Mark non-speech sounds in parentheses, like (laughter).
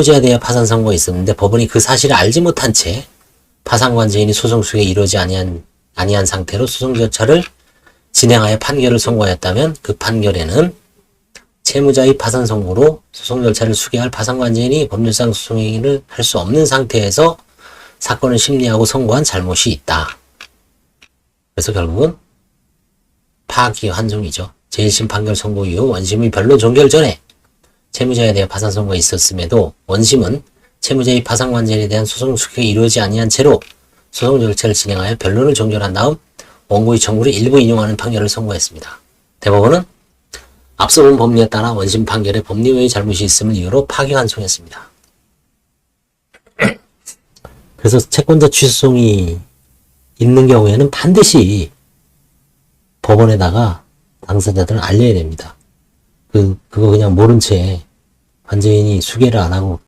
채무자에 대해 파산 선고가 있었는데 법원이 그 사실을 알지 못한 채 파산관제인이 소송 수에 이르지 아니한 아니한 상태로 소송 절차를 진행하여 판결을 선고하였다면 그 판결에는 채무자의 파산 선고로 소송 절차를 수개할 파산관제인이 법률상 소송 행위를 할 수 없는 상태에서 사건을 심리하고 선고한 잘못이 있다. 그래서 결국은 파기 환송이죠. 제1심 판결 선고 이후 원심의 변론 종결 전에 채무자에 대한 파산 선고가 있었음에도 원심은 채무자의 파산 관제에 대한 소송 수격이 이루어지지 아니한 채로 소송 절차를 진행하여 변론을 종결한 다음 원고의 청구를 일부 인용하는 판결을 선고했습니다. 대법원은 앞서 본 법리에 따라 원심 판결에 법리외의 잘못이 있음을 이유로 파기환송했습니다. (clears throat) 그래서 채권자 취소송이 있는 경우에는 반드시 법원에다가 당사자들은 알려야 됩니다. 그, 그거 그냥 모른 채 관제인이 수개를 안 하고